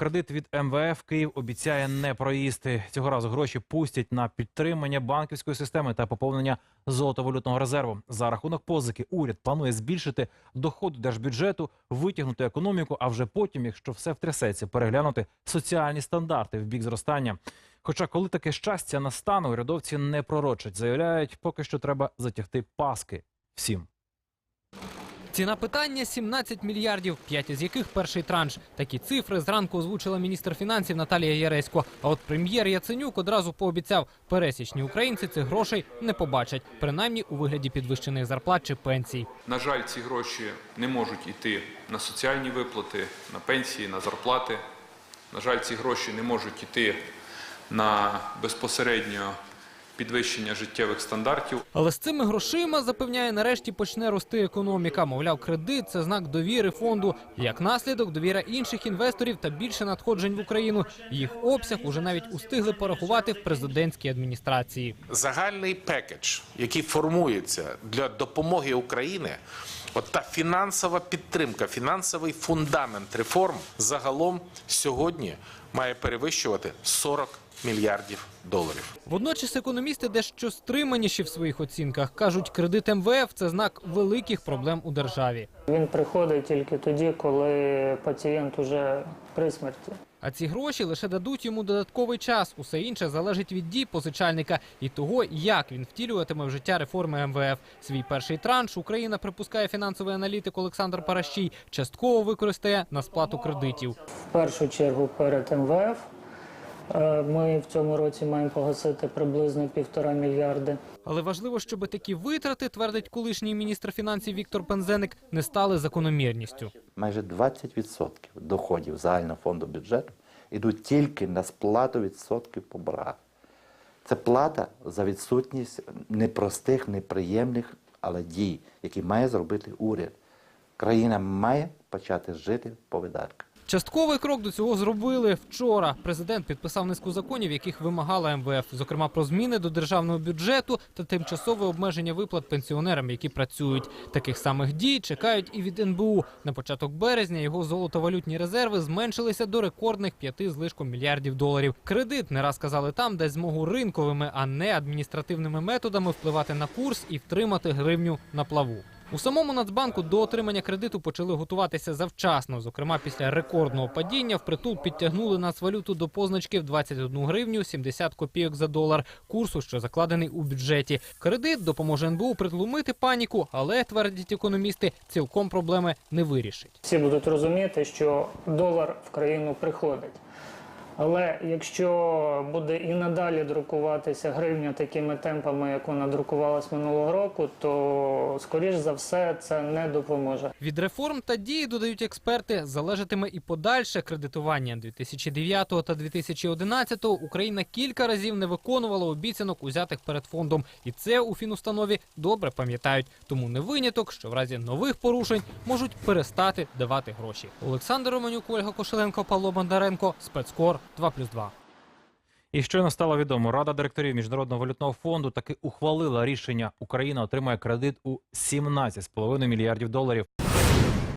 кредит від МВФ Київ обіцяє не проїсти. Цього разу гроші пустять на підтримання банківської системи та поповнення золотовалютного резерву. За рахунок позики уряд планує збільшити доходи держбюджету, витягнути економіку, а вже потім, якщо все втрясеться, переглянути соціальні стандарти в бік зростання. Хоча, коли таке щастя настане, урядовці не пророчать. Заявляють, поки що треба затягти паски всім. Ціна питання 17 мільярдів, 5 із яких перший транш. Такі цифри зранку озвучила міністр фінансів Наталія Яресько. А от прем'єр Яценюк одразу пообіцяв, пересічні українці цих грошей не побачать, принаймні у вигляді підвищених зарплат чи пенсій. На жаль, ці гроші не можуть йти на соціальні виплати, на пенсії, на зарплати. На жаль, ці гроші не можуть йти на безпосередньо підвищення життєвих стандартів. Але з цими грошима запевняє, нарешті почне рости економіка. Мовляв, кредит це знак довіри фонду. Як наслідок, довіра інших інвесторів та більше надходжень в Україну. Їх обсяг уже навіть устигли порахувати в президентській адміністрації. загальний пекедж, який формується для допомоги Україні, от та фінансова підтримка, фінансовий фундамент реформ загалом сьогодні має перевищувати 40 мільярдів доларів. Водночас економісти дещо стриманіші в своїх оцінках. кажуть, кредит МВФ це знак великих проблем у державі. Він приходить тільки тоді, коли пацієнт уже при смерті. А ці гроші лише дадуть йому додатковий час. Усе інше залежить від дій позичальника і того, як він втілюватиме в життя реформи МВФ. Свій перший транш Україна припускає фінансовий аналітик Олександр Паращій, частково використає на сплату кредитів. В першу чергу перед МВФ ми в цьому році маємо погасити приблизно півтора мільярди. Але важливо, щоб такі витрати, твердить колишній міністр фінансів Віктор Пензеник, не стали закономірністю. майже 20% доходів загального фонду бюджету йдуть тільки на сплату відсотків по боргах. Це плата за відсутність непростих, неприємних, але дій, які має зробити уряд. Країна має почати жити по видатках. Частковий крок до цього зробили вчора. Президент підписав низку законів, яких вимагала МВФ, зокрема про зміни до державного бюджету та тимчасове обмеження виплат пенсіонерам, які працюють. Таких самих дій чекають і від НБУ. На початок березня його золотовалютні резерви зменшилися до рекордних п'яти злишком мільярдів доларів. Кредит не раз казали там, дасть змогу ринковими, а не адміністративними методами впливати на курс і втримати гривню на плаву. У самому Нацбанку до отримання кредиту почали готуватися завчасно. Зокрема, після рекордного падіння впритул підтягнули нацвалюту до позначки в 21 гривню 70 копійок за долар, курсу, що закладений у бюджеті. Кредит допоможе НБУ притлумити паніку, але твердять економісти, цілком проблеми не вирішить. Всі будуть розуміти, що долар в країну приходить. Але якщо буде і надалі друкуватися гривня такими темпами, як вона друкувалась минулого року, то скоріш за все це не допоможе. Від реформ та дій, додають експерти, залежатиме і подальше кредитування. 2009 та 2011 Україна кілька разів не виконувала обіцянок, узятих перед фондом. І це у фінустанові добре пам'ятають. Тому не виняток, що в разі нових порушень можуть перестати давати гроші. Олександр Романюк, Ольга Кошеленко, Павло Бондаренко, спецкор 2+,2. І щойно стало відомо, Рада директорів Міжнародного валютного фонду таки ухвалила рішення. Україна отримає кредит у 17,5 мільярдів доларів.